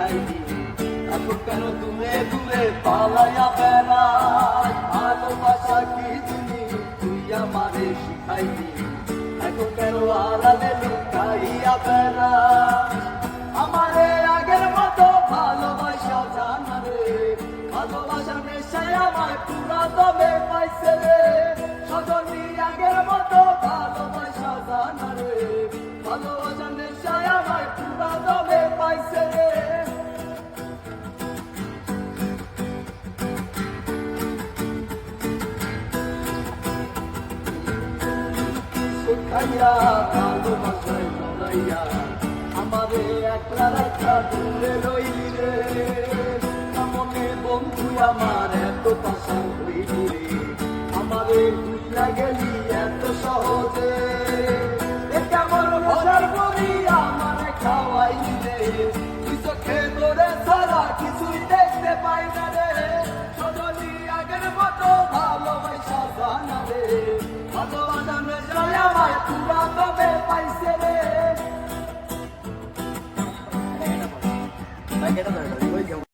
শিখাইনি এখন কেন দূরে দূরে পালাইয়া ভালোবাসা কি জিনিস তুই আমারে শিখাইনি এখন কেন আড়ালে লুকাইয়া বেড়াই আমারে আগের মতো ভালোবাসা জানা রে ভালোবাসা নেশায় আমায় পুরা দমে পাইছে রে সজনী আগের মতো ভালোবাসা জানা রে ভালোবাসা নেশায় শিখাইয়া ভালোবাসায় আমারে একলা রাখা দূরে রইলি রে। বন্ধু আমার এত পাশা হইলি রে। আমারে গেলি 来给 cho nó lười.